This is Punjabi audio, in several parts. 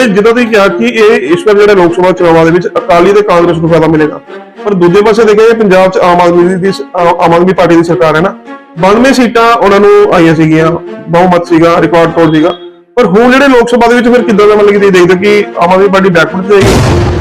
ਵੀਰੇ ਜਿੱਦਾਂ ਤੁਸੀਂ ਕਿਹਾ ਕਿ ਇਹ ਇਸ ਵਾਰ ਜਿਹੜੇ ਲੋਕ ਸਭਾ ਚੁਣਾਵਾਂ ਦੇ ਵਿੱਚ ਅਕਾਲੀ ਤੇ ਕਾਂਗਰਸ ਨੂੰ ਫਾਇਦਾ ਮਿਲੇਗਾ। ਪਰ ਦੂਜੇ ਪਾਸੇ ਦੇਖਿਆ ਜੇ ਪੰਜਾਬ 'ਚ ਆਮ ਆਦਮੀ ਦੀ ਆਮ ਆਦਮੀ ਪਾਰਟੀ ਦੀ ਸਰਕਾਰ ਹੈ ਨਾ। 92 ਸੀਟਾਂ ਉਹਨਾਂ ਨੂੰ ਆਈਆਂ ਸੀਗੀਆਂ, ਬਹੁਮਤ ਸੀਗਾ, ਰਿਕਾਰਡ ਤੋੜ ਸੀਗਾ। ਪਰ ਹੁਣ ਜਿਹੜੇ ਲੋਕ ਸਭਾ ਦੇ ਵਿੱਚ ਫਿਰ ਕਿੱਦਾਂ ਦਾ ਮਤਲਬ ਕਿ ਤੁਸੀਂ ਦੇਖਦੇ ਕਿ ਆਮ ਆਦਮੀ ਪਾਰਟੀ ਬੈਕਵਰਡ ਤੇ ਜਾਏਗੀ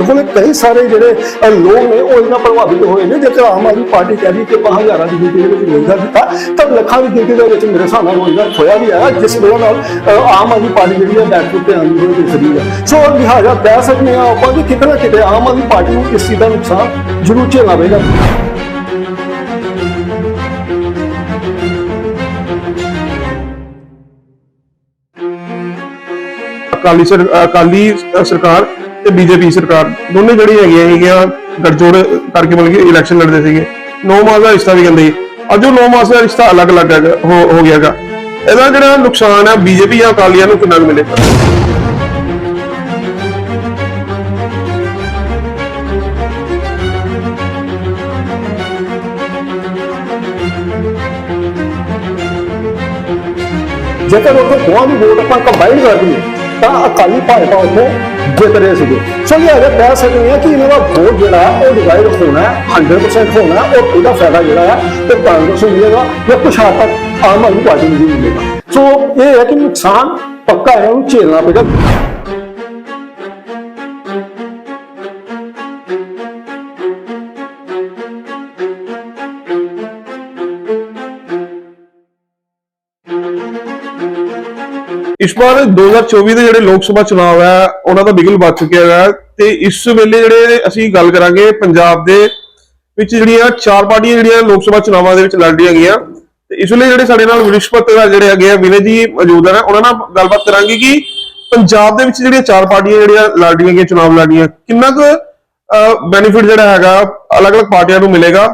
ਹੁਣ ਕਈ ਸਾਰੇ ਜਿਹੜੇ ਅ, ਲੋਕ ਨੇ ਉਹ ਇਹਨਾਂ ਪ੍ਰਭਾਵਿਤ ਹੋਏ ਨੇ ਜੇਕਰ ਆਮ ਆਦਮੀ ਪਾਰਟੀ ਕਹਿ ਰਹੀ ਕਿ ਆਪਾਂ ਹਜ਼ਾਰਾਂ ਦੀ ਗਿਣਤੀ ਦੇ ਵਿੱਚ ਰੋਜ਼ਗਾਰ ਦਿੱਤਾ ਤਾਂ ਲੱਖਾਂ ਦੀ ਗਿਣਤੀ ਦੇ ਵਿੱਚ ਮੇਰੇ ਹਿਸਾਬ ਨਾਲ ਰੋਜ਼ਗਾਰ ਖੋਇਆ ਵੀ ਹੈ ਜਿਸ ਵਜ੍ਹਾ ਨਾਲ ਅ, ਆਮ ਆਦਮੀ ਪਾਰਟੀ ਜਿਹੜੀ ਹੈ ਬੈਕ ਤੇ ਆਉਂਦੀ ਹੋਈ ਦਿਸ ਰਹੀ ਹੈ ਸੋ ਲਿਹਾਜ਼ਾ ਕਹਿ ਸਕਦੇ ਹਾਂ ਆਪਾਂ ਕਿ ਕਿਤੇ ਨਾ ਕਿਤੇ ਆਮ ਆਦਮੀ ਪਾਰਟੀ ਨੂੰ ਇਸ ਚੀਜ਼ ਦਾ ਨੁਕਸਾਨ ਜ਼ਰੂਰ ਝੇਲਣਾ ਪਏਗਾ ਅਕਾਲੀ ਸਰ ਅਕਾਲੀ ਅ, ਸਰਕਾਰ ਤੇ ਬੀਜੇਪੀ ਸਰਕਾਰ, ਦੋਨੇ ਜਿਹੜੀ ਹੈਗੀਆਂ ਹੈਗੀਆਂ ਗੱਠਜੋੜ ਕਰਕੇ ਮਤਲਬ ਕਿ ਇਲੈਕਸ਼ਨ ਲੜਦੇ ਸੀਗੇ। 9 ਮਾਸ ਦਾ ਰਿਸ਼ਤਾ ਵੀ ਕਹਿੰਦੇ ਸੀ। ਅੱਜ ਉਹ 9 ਮਾਸ ਦਾ ਰਿਸ਼ਤਾ ਅਲੱਗ-ਅਲੱਗ ਹੈਗਾ, ਹੋ ਹੋ ਗਿਆਗਾ ਇਹਦਾ ਜਿਹੜਾ ਨੁਕਸਾਨ ਹੈ ਬੀਜੇਪੀ ਜਾਂ ਅਕਾਲੀਆਂ ਨੂੰ ਕਿੰਨਾ ਕੁ ਮਿਲੇਗਾ ਜੇਕਰ ਉਹ ਦੋਵਾਂ ਦੀ ਵੋਟ ਆਪਾਂ ਕੰਬਾਈਨ ਕਰ ਦਈਏ ਤਾਂ ਅਕਾਲੀ ਭਾਜਪਾ ਉੱਥੇ ਜਿੱਤ ਰਹੇ ਸੀਗੇ। ਸੋ ਇਹ ਅਗਰ ਕਹਿ ਸਕਦੇ ਹਾਂ ਕਿ ਇਹਨਾਂ ਦਾ ਵੋਟ ਜਿਹੜਾ ਹੈ, ਉਹ ਡਿਵਾਈਡ ਹੋਣਾ ਹੈ 100% ਹੋਣਾ ਔਰ ਉਹਦਾ ਫਾਇਦਾ ਜਿਹੜਾ ਹੈ, ਉਹ ਕਾਂਗਰਸ ਨੂੰ ਮਿਲੇਗਾ ਜਾਂ ਕੁਛ ਹੱਦ ਤੱਕ ਆਮ ਆਦਮੀ ਪਾਰਟੀ ਨੂੰ ਵੀ ਮਿਲੇਗਾ। ਸੋ ਇਹ ਹੈ ਕਿ ਨੁਕਸਾਨ ਪੱਕਾ ਹੈ ਨੂੰ ਝੇਲਣਾ ਪਏਗਾ। ਇਸ ਵਾਰ 2024 ਦੇ ਜਿਹੜੇ ਲੋਕ ਸਭਾ ਚੁਣਾਵ ਹੈ, ਉਹਨਾਂ ਦਾ ਬਿਗਲ ਵੱਜ ਚੁੱਕਿਆ ਹੈ ਤੇ ਇਸ ਵੇਲੇ ਜਿਹੜੇ ਅਸੀਂ ਗੱਲ ਕਰਾਂਗੇ ਪੰਜਾਬ ਦੇ ਵਿੱਚ ਜਿਹੜੀਆਂ ਚਾਰ ਪਾਰਟੀਆਂ ਜਿਹੜੀਆਂ ਲੋਕ ਸਭਾ ਚੁਣਾਵਾਂ ਦੇ ਵਿੱਚ ਲੜ ਰਹੀਆਂ ਗਈਆਂ। ਤੇ ਇਸ ਵੇਲੇ ਜਿਹੜੇ ਸਾਡੇ ਨਾਲ ਵਿਰਿਸ਼ ਪੱਤਰਕਾਰ ਜਿਹੜੇ ਹੈਗੇ ਆ, ਵਿਨੇ ਜੀ ਮੌਜੂਦ ਹਨ। ਉਹਨਾਂ ਨਾਲ ਗੱਲਬਾਤ ਕਰਾਂਗੇ ਕਿ ਪੰਜਾਬ ਦੇ ਵਿੱਚ ਜਿਹੜੀਆਂ ਚਾਰ ਪਾਰਟੀਆਂ ਜਿਹੜੀਆਂ ਲੜ ਰਹੀਆਂ ਗਈਆਂ, ਚੁਣਾਵ ਲੜ ਰਹੀਆਂ, ਕਿੰਨਾ ਕੁ ਬੈਨੀਫਿਟ ਜਿਹੜਾ ਹੈਗਾ, ਅਲੱਗ-ਅਲੱਗ ਪਾਰਟੀਆਂ ਨੂੰ ਮਿਲੇਗਾ?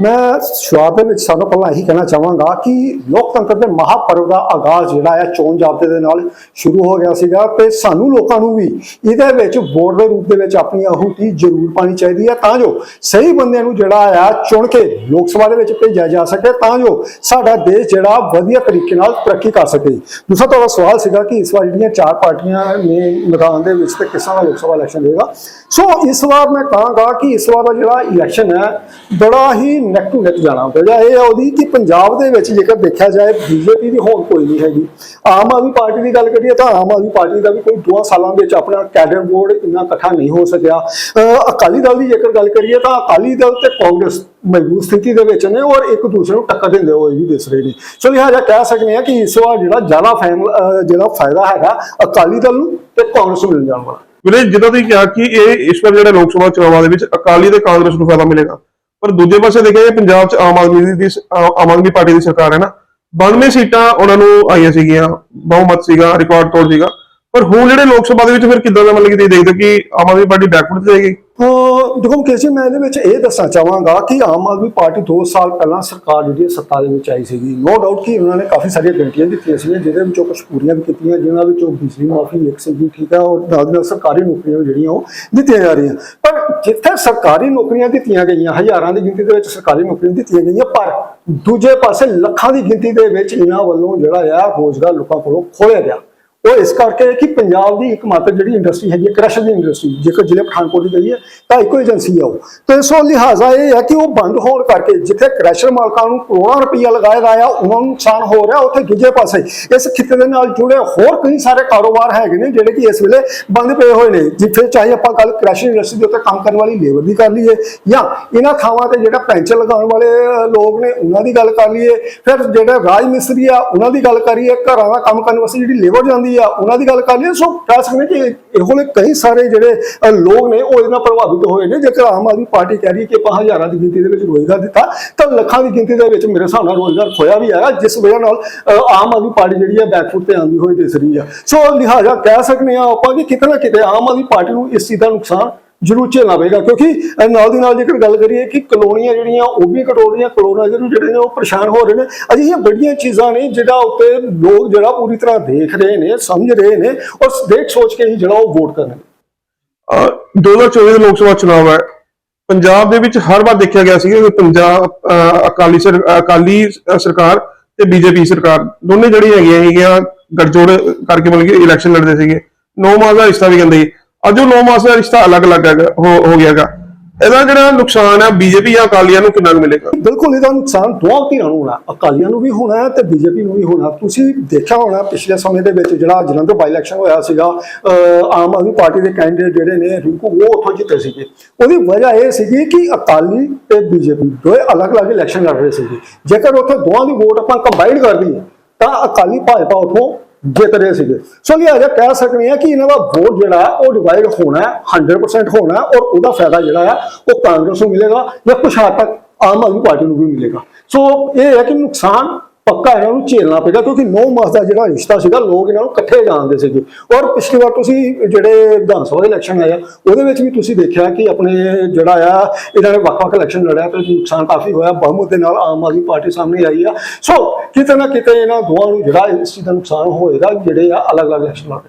ਮੈਂ ਸ਼ੁਰੂਆਤ ਦੇ ਵਿੱਚ ਸਭ ਤੋਂ ਪਹਿਲਾਂ ਇਹੀ ਕਹਿਣਾ ਚਾਹਾਂਗਾ ਕਿ ਲੋਕਤੰਤਰ ਦੇ ਮਹਾਪਰਵ ਦਾ ਆਗਾਜ਼ ਜਿਹੜਾ ਹੈ, ਚੋਣ ਜ਼ਾਬਤੇ ਦੇ ਨਾਲ ਸ਼ੁਰੂ ਹੋ ਗਿਆ ਸੀਗਾ ਤੇ ਸਾਨੂੰ ਲੋਕਾਂ ਨੂੰ ਵੀ ਇਹਦੇ ਵਿੱਚ ਵੋਟ ਦੇ ਰੂਪ ਦੇ ਵਿੱਚ ਆਪਣੀ ਆਹੂਤੀ ਜ਼ਰੂਰ ਪਾਣੀ ਚਾਹੀਦੀ ਹੈ। ਤਾਂ ਜੋ ਸਹੀ ਬੰਦਿਆਂ ਨੂੰ ਜਿਹੜਾ ਆ ਚੁਣ ਕੇ ਲੋਕ ਸਭਾ ਦੇ ਵਿੱਚ ਭੇਜਿਆ ਜਾ ਸਕੇ, ਤਾਂ ਜੋ ਸਾਡਾ ਦੇਸ਼ ਜਿਹੜਾ ਵਧੀਆ ਤਰੀਕੇ ਨਾਲ ਤਰੱਕੀ ਕਰ ਸਕੇ। ਦੂਸਰਾ ਤੁਹਾਡਾ ਸਵਾਲ ਸੀਗਾ ਕਿ ਇਸ ਵਾਰ ਜਿਹੜੀਆਂ ਚਾਰ ਪਾਰਟੀਆਂ ਨੇ ਮੈਦਾਨ ਦੇ ਵਿੱਚ ਤੇ ਕਿਸ ਤਰ੍ਹਾਂ ਦਾ ਲੋਕ ਸਭਾ ਇਲੈਕਸ਼ਨ ਹੋਏਗਾ। ਸੋ ਇਸ ਵਾਰ ਮੈਂ ਕਹਾਂਗਾ ਕਿ ਇਸ ਵਾਰ ਦਾ ਜਿਹੜਾ ਇਲੈਕਸ਼ਨ ਹੈ, ਬੜਾ ਹੀ ਨੈਕ ਟੂ ਨੈਕ ਜਾਣਾ ਪਏਗਾ ਇਹ ਹੈ ਉਹਦੀ ਕਿ ਪੰਜਾਬ ਦੇ ਵਿੱਚ ਜੇਕਰ ਦੇਖਿਆ ਜਾਏ, ਬੀਜੇਪੀ ਦੀ ਹੋਂਦ ਕੋਈ ਨਹੀਂ ਹੈਗੀ। ਆਮ ਆਦਮੀ ਪਾਰਟੀ ਦੀ ਗੱਲ ਕਰੀਏ ਤਾਂ ਆਮ ਆਦਮੀ ਪਾਰਟੀ ਦਾ ਵੀ ਕੋਈ ਦੋ ਸਾਲਾਂ ਵਿੱਚ ਆਪਣਾ ਕੈਡਰ ਬੋਰਡ ਇੰਨਾ ਇਕੱਠਾ ਨਹੀਂ ਹੋ ਸਕਿਆ। ਅਕਾਲੀ ਦਲ ਦੀ ਜੇਕਰ ਗੱਲ ਕਰੀਏ ਤਾਂ ਅਕਾਲੀ ਦਲ ਤੇ ਕਾਂਗਰਸ ਮਜ਼ਬੂਤ ਸਥਿਤੀ ਦੇ ਵਿੱਚ ਨੇ ਔਰ ਇੱਕ ਦੂਸਰੇ ਨੂੰ ਟੱਕਰ ਦਿੰਦੇ ਹੋਏ ਵੀ ਦਿਸ ਰਹੇ ਨੇ। ਸੋ ਲਿਹਾਜ਼ਾ ਕਹਿ ਸਕਦੇ ਹਾਂ ਕਿ ਇਸ ਵਾਰ ਜਿਹੜਾ ਜ਼ਿਆਦਾ ਫੈਮ ਜਿਹੜਾ ਫਾਇਦਾ ਹੈਗਾ, ਅਕਾਲੀ ਦਲ ਨੂੰ ਤੇ ਕਾਂਗਰਸ ਨੂੰ ਮਿਲ ਜਾਣ ਵਾਲਾ। ਵੀਰੇ, ਜਿੱਦਾਂ ਤੁਸੀਂ ਕਿਹਾ ਕਿ ਇਹ ਇਸ ਵਾਰ ਜਿਹੜੇ ਲੋਕ ਸਭਾ ਚੋਣਾਂ ਦੇ ਵਿੱਚ ਅਕਾਲੀ ਤੇ ਕਾਂਗਰਸ ਨੂੰ ਫਾਇਦਾ ਮਿਲੇਗਾ। ਪਰ ਦੂਜੇ ਪਾਸੇ ਦੇਖਿਆ ਜੇ ਪੰਜਾਬ 'ਚ ਆਮ ਆਦਮੀ ਦੀ ਆਮ ਆਦਮੀ ਪਾਰਟੀ ਦੀ ਸਰਕਾਰ ਹੈ ਨਾ। 92 ਸੀਟਾਂ ਉਹਨਾਂ ਨੂੰ ਆਈਆਂ ਸੀਗੀਆਂ। ਬਹੁਮਤ ਸੀਗਾ ਰਿਕਾਰਡ ਤੋੜ ਸੀਗਾ। ਪਰ ਹੁਣ ਜਿਹੜੇ ਲੋਕ ਸਭਾ ਦੇ ਵਿੱਚ ਫਿਰ ਕਿੱਦਾਂ ਦਾ ਮਤਲਬ ਕਿ ਤੁਸੀਂ ਦੇਖਦੇ ਹੋ ਕਿ ਆਮ ਆਦਮੀ ਪਾਰਟੀ ਬੈਕਵਰਡ ਤੇ ਜਾਏਗੀ? ਦੇਖੋ ਕੇਸੀ ਮੈਂ ਇਹਦੇ ਵਿੱਚ ਇਹ ਦੱਸਣਾ ਚਾਹਾਂਗਾ ਕਿ ਆਮ ਆਦਮੀ ਪਾਰਟੀ 2 ਸਾਲ ਪਹਿਲਾਂ ਸਰਕਾਰ ਜਿਹੜੀ ਹੈ ਸੱਤਾ ਦੇ ਵਿੱਚ ਆਈ ਸੀਗੀ। ਨੋ ਡਾਊਟ ਕਿ ਉਹਨਾਂ ਨੇ ਕਾਫੀ ਸਾਰੀਆਂ ਗਰੰਟੀਆਂ ਦਿੱਤੀਆਂ ਸੀ ਜਿਹਦੇ ਵਿੱਚੋਂ ਕੁਝ ਪੂਰੀਆਂ ਵੀ ਕੀਤੀਆਂ ਜਿਨ੍ਹਾਂ ਵਿੱਚੋਂ ਬਿਜਲੀ ਮਾਫੀ ਇੱਕ ਸੀਗੀ, ਠੀਕ ਹੈ, ਔਰ ਨਾਲ ਦੀ ਨਾਲ ਸਰਕਾਰੀ ਨੌਕਰੀਆਂ ਵੀ ਜਿਹੜੀਆਂ ਉਹ ਦਿੱਤੀਆਂ ਜਾ ਰਹੀਆਂ। ਪਰ ਜਿੱਥੇ ਸਰਕਾਰੀ ਨੌਕਰੀਆਂ ਦਿੱਤੀਆਂ ਗਈਆਂ, ਹਜ਼ਾਰਾਂ ਦੀ ਗਿਣਤੀ ਦੇ ਵਿੱਚ ਸਰਕਾਰੀ ਨੌਕਰੀਆਂ ਦਿੱਤੀਆਂ ਗਈਆਂ, ਪਰ ਦੂਜੇ ਪਾਸੇ ਲੱਖਾਂ ਦੀ ਗਿਣਤੀ ਦੇ ਵਿੱਚ ਇਹਨਾਂ ਵੱਲੋਂ ਜਿਹੜਾ ਆ ਰੋਜ਼ਗਾਰ ਲੋਕਾਂ ਕੋਲੋਂ ਖੋਲਿਆ ਗਿਆ। ਉਹ ਇਸ ਕਰਕੇ ਕਿ ਪੰਜਾਬ ਦੀ ਇੱਕ ਮਾਤਰ ਜਿਹੜੀ ਇੰਡਸਟਰੀ ਹੈਗੀ ਹੈ ਕ੍ਰਸ਼ਰ ਦੀ ਇੰਡਸਟਰੀ ਜੇਕਰ ਜ਼ਿਲ੍ਹੇ ਪਠਾਨਕੋਟ ਦੀ ਗਈ ਹੈ ਤਾਂ ਇੱਕੋ ਏਜੰਸੀ ਆ ਉਹ। ਤੇ ਸੋ ਲਿਹਾਜ਼ਾ ਇਹ ਹੈ ਕਿ ਉਹ ਬੰਦ ਹੋਣ ਕਰਕੇ ਜਿੱਥੇ ਕ੍ਰਸ਼ਰ ਮਾਲਕਾਂ ਨੂੰ ਕਰੋੜਾਂ ਰੁਪਈਆ ਲਗਾਇਆ ਗਿਆ ਆ, ਉਹਨਾਂ ਨੂੰ ਨੁਕਸਾਨ ਹੋ ਰਿਹਾ, ਉੱਥੇ ਦੂਜੇ ਪਾਸੇ ਇਸ ਖਿੱਤੇ ਦੇ ਨਾਲ ਜੁੜੇ ਹੋਰ ਕਈ ਸਾਰੇ ਕਾਰੋਬਾਰ ਹੈਗੇ ਨੇ, ਜਿਹੜੇ ਕਿ ਇਸ ਵੇਲੇ ਬੰਦ ਪਏ ਹੋਏ ਨੇ, ਜਿੱਥੇ ਚਾਹੇ ਆਪਾਂ ਗੱਲ ਕ੍ਰਸ਼ਰ ਇੰਡਸਟਰੀ ਦੇ ਉੱਤੇ ਕੰਮ ਕਰਨ ਵਾਲੀ ਲੇਬਰ ਦੀ ਕਰ ਲਈਏ, ਜਾਂ ਇਹਨਾਂ ਥਾਵਾਂ ਤੇ ਜਿਹੜਾ ਪੈਂਚਰ ਲਗਾਉਣ ਵਾਲੇ ਲੋਕ ਨੇ, ਉਹਨਾਂ ਦੀ ਗੱਲ ਕਰ ਲਈਏ, ਫਿਰ ਜਿਹੜਾ ਰਾਜ ਮਿਸਤਰੀ ਆ, ਉਹਨਾਂ ਦੀ ਗੱਲ ਕਰੀਏ, ਘਰਾਂ ਦਾ ਕੰਮ ਕਰਨ ਵਾਸਤੇ ਜਿਹੜੀ ਲੇਬਰ ਜਾਂਦੀ ਆ, ਉਹਨਾਂ ਦੀ ਗੱਲ ਕਰ ਲਈਏ। ਸੋ ਕਹਿ ਸਕਦੇ ਕਿ ਇਹੋ ਜਿਹੇ ਕਈ ਸਾਰੇ ਜਿਹੜੇ ਲੋਕ ਨੇ, ਉਹ ਇਹਦੇ ਪ੍ਰਭਾਵਿਤ ਹੋਏ ਨੇ। ਜੇਕਰ ਆਮ ਆਦਮੀ ਪਾਰਟੀ ਕਹਿ ਰਹੀ ਹੈ ਕਿ ਆਪਾਂ ਹਜ਼ਾਰਾਂ ਦੀ ਗਿਣਤੀ ਦੇ ਵਿੱਚ ਰੋਜ਼ਗਾਰ ਦਿੱਤਾ, ਤਾਂ ਲੱਖਾਂ ਦੀ ਗਿਣਤੀ ਦੇ ਵਿੱਚ ਮੇਰੇ ਹਿਸਾਬ ਨਾਲ ਰੋਜ਼ਗਾਰ ਖੋਇਆ ਵੀ ਹੈਗਾ, ਜਿਸ ਵਜ੍ਹਾ ਨਾਲ ਆਮ ਆਦਮੀ ਪਾਰਟੀ ਜਿਹੜੀ ਹੈ ਬੈਕਫੁੱਟ ਤੇ ਆਉਂਦੀ ਹੋਈ ਦਿਸ ਰਹੀ ਆ। ਸੋ ਲਿਹਾਜ਼ਾ ਕਹਿ ਸਕਦੇ ਆ ਆਪਾਂ ਕਿ ਕਿਤੇ ਨਾ ਕਿਤੇ ਆਮ ਆਦਮੀ ਪਾਰਟੀ ਨੂੰ ਇਸ ਚੀਜ਼ ਦਾ ਨੁਕਸਾਨ ਜ਼ਰੂਚੇ ਝੇਲਣਾ ਕਿਉਂਕਿ ਨਾਲ ਦੀ ਨਾਲ ਜੇਕਰ ਗੱਲ ਕਰੀਏ ਕਿ ਕਲੋਨੀਆਂ ਜਿਹੜੀਆਂ ਉਹ ਵੀ ਕਟੋਰ ਰਹੀਆਂ ਕਲੋਨਾਈਜ਼ਰ ਨੂੰ ਜਿਹੜੇ ਨੇ ਉਹ ਪਰੇਸ਼ਾਨ ਹੋ ਰਹੇ ਨੇ, ਅਜਿਹੀਆਂ ਬੜੀਆਂ ਚੀਜ਼ਾਂ ਨੇ ਜਿਹੜਾ ਉੱਤੇ ਲੋਕ ਜਿਹੜਾ ਪੂਰੀ ਤਰ੍ਹਾਂ ਦੇਖ ਰਹੇ ਨੇ, ਸਮਝ ਰਹੇ ਨੇ ਔਰ ਦੇਖ ਸੋਚ ਕੇ ਹੀ ਜਿਹੜਾ ਉਹ ਵੋਟ ਕਰਨਗੇ ਅਹ 2024 ਦੇ ਲੋਕ ਸਭਾ ਚੁਣਾਵ ਹੈ। ਪੰਜਾਬ ਦੇ ਵਿੱਚ ਹਰ ਵਾਰ ਦੇਖਿਆ ਗਿਆ ਸੀ ਕਿ ਪੰਜਾਬ ਅਕਾਲੀ ਸਰ, ਅਕਾਲੀ ਸਰਕਾਰ ਤੇ ਬੀਜੇਪੀ ਸਰਕਾਰ ਦੋਨੇ ਜਿਹੜੀ ਹੈਗੀਆਂ ਹੈਗੀਆਂ ਗੱਠਜੋੜ ਕਰਕੇ ਮਿਲ ਕੇ ਇਲੈਕਸ਼ਨ ਲੜਦੇ ਸੀਗੇ। 9 ਮਾਸ ਦਾ ਰਿਸ਼ਤਾ ਵੀ ਕਹਿੰਦੇ ਸੀ। ਅੱਜ ਉਹ 9 ਮਾਸ ਦਾ ਰਿਸ਼ਤਾ ਅਲੱਗ-ਅਲੱਗ ਹੋ ਗਿਆਗਾ ਇਹਦਾ ਜਿਹੜਾ ਨੁਕਸਾਨ ਹੈ ਬੀਜੇਪੀ ਜਾਂ ਅਕਾਲੀਆਂ ਨੂੰ ਕਿੰਨਾ ਮਿਲੇਗਾ? ਬਿਲਕੁਲ, ਇਹਦਾ ਨੁਕਸਾਨ ਦੋਹਾਂ ਧਿਰਾਂ ਨੂੰ ਹੋਣਾ। ਅਕਾਲੀਆਂ ਨੂੰ ਵੀ ਹੋਣਾ ਹੈ ਤੇ ਬੀਜੇਪੀ ਨੂੰ ਵੀ ਹੋਣਾ। ਤੁਸੀਂ ਦੇਖਿਆ ਹੋਣਾ, ਪਿਛਲੇ ਸਮੇਂ ਦੇ ਵਿੱਚ ਜਿਹੜਾ ਜਲੰਧਰ ਬਾਈ ਇਲੈਕਸ਼ਨ ਹੋਇਆ ਸੀਗਾ ਆਮ ਆਦਮੀ ਪਾਰਟੀ ਦੇ ਕੈਂਡੀਡੇਟ ਜਿਹੜੇ ਨੇ, ਰਿੰਕੂ, ਉਹ ਉੱਥੋਂ ਜਿੱਤੇ ਸੀਗੇ। ਉਹਦੀ ਵਜ੍ਹਾ ਇਹ ਸੀਗੀ ਕਿ ਅਕਾਲੀ ਤੇ ਬੀਜੇਪੀ ਦੋਏ ਅਲੱਗ-ਅਲੱਗ ਇਲੈਕਸ਼ਨ ਲੜ ਰਹੇ ਸੀਗੇ। ਜੇਕਰ ਉੱਥੇ ਦੋਵਾਂ ਦੀ ਵੋਟ ਆਪਾਂ ਕੰਬਾਈਨ ਕਰ ਦਈਏ ਤਾਂ ਅਕਾਲੀ ਭਾਜਪਾ ਉੱਥੋਂ ਜਿੱਤ ਰਹੇ ਸੀਗੇ। ਸੋ ਲਿਹਾਜ਼ਾ ਕਹਿ ਸਕਦੇ ਆ ਕਿ ਇਹਨਾਂ ਦਾ ਵੋਟ ਜਿਹੜਾ ਹੈ, ਉਹ ਡਿਵਾਈਡ ਹੋਣਾ ਹੈ 100% ਹੋਣਾ ਔਰ ਉਹਦਾ ਫਾਇਦਾ ਜਿਹੜਾ ਹੈ, ਉਹ ਕਾਂਗਰਸ ਨੂੰ ਮਿਲੇਗਾ ਜਾਂ ਕੁਛ ਹੱਦ ਤੱਕ ਆਮ ਆਦਮੀ ਪਾਰਟੀ ਨੂੰ ਵੀ ਮਿਲੇਗਾ। ਸੋ ਇਹ ਹੈ ਕਿ ਨੁਕਸਾਨ ਪੱਕਾ ਇਹਨਾਂ ਨੂੰ ਝੇਲਣਾ ਪਏਗਾ ਕਿਉਂਕਿ 9 ਮਾਸ ਦਾ ਜਿਹੜਾ ਰਿਸ਼ਤਾ ਸੀਗਾ, ਲੋਕ ਇਹਨਾਂ ਨੂੰ ਇਕੱਠੇ ਜਾਣਦੇ ਸੀਗੇ। ਔਰ ਪਿਛਲੀ ਵਾਰ ਤੁਸੀਂ ਜਿਹੜੇ ਵਿਧਾਨ ਸਭਾ ਦੇ ਇਲੈਕਸ਼ਨ ਆਇਆ ਉਹਦੇ ਵਿੱਚ ਵੀ ਤੁਸੀਂ ਦੇਖਿਆ ਕਿ ਆਪਣੇ ਜਿਹੜਾ ਆ, ਇਹਨਾਂ ਨੇ ਵੱਖ-ਵੱਖ ਇਲੈਕਸ਼ਨ ਲੜਿਆ, ਤੇ ਨੁਕਸਾਨ ਕਾਫੀ ਹੋਇਆ, ਬਹੁਮਤ ਦੇ ਨਾਲ ਆਮ ਆਦਮੀ ਪਾਰਟੀ ਸਾਹਮਣੇ ਆਈ ਆ। ਸੋ ਕਿਤੇ ਨਾ ਕਿਤੇ ਇਹਨਾਂ ਦੋਵਾਂ ਨੂੰ ਜਿਹੜਾ ਇਸ ਚੀਜ਼ ਦਾ ਨੁਕਸਾਨ ਹੋਏਗਾ, ਜਿਹੜੇ ਆ ਅਲੱਗ-ਅਲੱਗ ਇਲੈਕਸ਼ਨ ਲੜ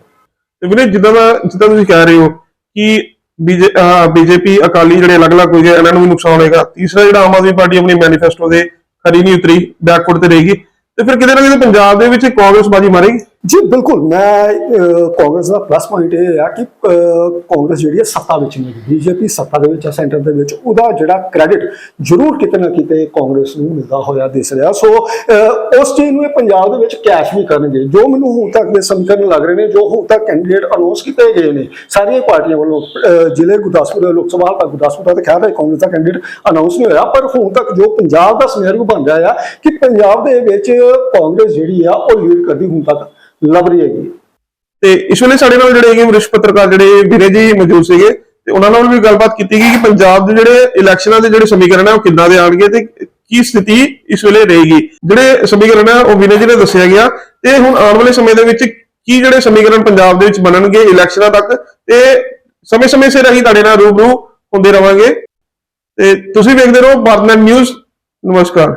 ਤੇ ਵੀਰੇ, ਜਿੱਦਾਂ ਦਾ ਜਿੱਦਾਂ ਤੁਸੀਂ ਕਹਿ ਰਹੇ ਹੋ ਕਿ ਬੀਜੇਪੀ, ਅਕਾਲੀ ਜਿਹੜੇ ਅਲੱਗ-ਅਲੱਗ ਹੋ ਇਹਨਾਂ ਨੂੰ ਵੀ ਨੁਕਸਾਨ ਹੋਏਗਾ। ਤੀਸਰਾ ਜਿਹੜਾ ਆਮ ਆਦਮੀ ਪਾਰਟੀ ਆਪਣੀ ਮੈਨੀਫੈਸਟੋ ਦੇ ਖਰੀ ਨਹੀਂ ਉਤਰੀ ਬੈਕਵਰਡ ਤੇ ਰਹੇਗੀ। ਤੇ ਫਿਰ ਕਿਤੇ ਨਾ ਕਿਤੇ ਪੰਜਾਬ ਦੇ ਵਿੱਚ ਕਾਂਗਰਸ ਬਾਜੀ ਮਾਰੇਗੀ। ਜੀ, ਬਿਲਕੁਲ। ਮੈਂ ਕਾਂਗਰਸ ਦਾ ਪਲੱਸ ਪੁਆਇੰਟ ਇਹ ਆ ਕਿ ਕਾਂਗਰਸ ਜਿਹੜੀ ਹੈ ਸੱਤਾ ਵਿੱਚ ਨਹੀਂ, ਬੀਜੇਪੀ ਸੱਤਾ ਦੇ ਵਿੱਚ ਹੈ ਸੈਂਟਰ ਦੇ ਵਿੱਚ। ਉਹਦਾ ਜਿਹੜਾ ਕ੍ਰੈਡਿਟ ਜ਼ਰੂਰ ਕਿਤੇ ਨਾ ਕਿਤੇ ਕਾਂਗਰਸ ਨੂੰ ਮਿਲਦਾ ਹੋਇਆ ਦਿਸ ਰਿਹਾ। ਸੋ ਉਸ ਚੀਜ਼ ਨੂੰ ਇਹ ਪੰਜਾਬ ਦੇ ਵਿੱਚ ਕੈਸ਼ ਵੀ ਕਰਨਗੇ। ਜੋ ਮੈਨੂੰ ਹੁਣ ਤੱਕ ਦੇ ਸਮੀਕਰਨ ਲੱਗ ਰਹੇ ਨੇ, ਜੋ ਹੁਣ ਤੱਕ ਕੈਂਡੀਡੇਟ ਅਨਾਉਂਸ ਕੀਤੇ ਗਏ ਨੇ, ਸਾਰੀਆਂ ਪਾਰਟੀਆਂ ਵੱਲੋਂ ਜ਼ਿਲ੍ਹੇ ਗੁਰਦਾਸਪੁਰ ਲੋਕ ਸਭਾ ਹਲਕਾ ਗੁਰਦਾਸਪੁਰ ਦਾ ਤਾਂ ਖੈਰ ਹੈ, ਕਾਂਗਰਸ ਦਾ ਕੈਂਡੀਡੇਟ ਅਨਾਉਂਸ ਨਹੀਂ ਹੋਇਆ। ਪਰ ਹੁਣ ਤੱਕ ਜੋ ਪੰਜਾਬ ਦਾ ਸਿਨੈਰੀਓ ਬਣ ਰਿਹਾ ਆ, ਕਿ ਪੰਜਾਬ ਦੇ ਵਿੱਚ ਕਾਂਗਰਸ ਜਿਹੜੀ ਆ, ਉਹ ਲੀਡ ਕਰਦੀ ਹੁਣ ਤੱਕ। ਲੱਭ ਰਹੀ ਹੈਗੀ। ਤੇ ਇਸ ਵੇਲੇ ਸਾਡੇ ਨਾਲ ਜਿਹੜੇ ਹੈਗੇ ਵਰਿਸ਼ਟ ਪੱਤਰਕਾਰ ਜਿਹੜੇ ਵੀਰੇ ਜੀ ਮੌਜੂਦ ਸੀਗੇ, ਤੇ ਉਹਨਾਂ ਨਾਲ ਵੀ ਗੱਲਬਾਤ ਕੀਤੀ ਗਈ ਕਿ ਪੰਜਾਬ ਦੇ ਜਿਹੜੇ ਇਲੈਕਸ਼ਨਾਂ ਦੇ ਜਿਹੜੇ ਸਮੀਕਰਨ ਹੈ ਉਹ ਕਿੱਦਾਂ ਦੇ ਆਣਗੇ ਤੇ ਕੀ ਸਥਿਤੀ ਇਸ ਵੇਲੇ ਰਹੇਗੀ। ਜਿਹੜੇ ਸਮੀਕਰਨ ਹੈ ਉਹ ਵੀਰੇ ਜੀ ਨੇ ਦੱਸਿਆ ਗਿਆ। ਤੇ ਹੁਣ ਆਉਣ ਵਾਲੇ ਸਮੇਂ ਦੇ ਵਿੱਚ ਕੀ ਜਿਹੜੇ ਸਮੀਕਰਨ ਪੰਜਾਬ ਦੇ ਵਿੱਚ ਬਣਨਗੇ ਇਲੈਕਸ਼ਨਾਂ ਤੱਕ, ਤੇ ਸਮੇਂ-ਸਮੇਂ ਸਿਰ ਅਸੀਂ ਤੁਹਾਡੇ ਨਾਲ ਰੂਬਰੂ ਹੁੰਦੇ ਰਵਾਂਗੇ। ਤੇ ਤੁਸੀਂ ਵੇਖਦੇ ਰਹੋ ਭਾਰਤਨੈਟ ਨਿਊਜ਼, ਨਮਸਕਾਰ।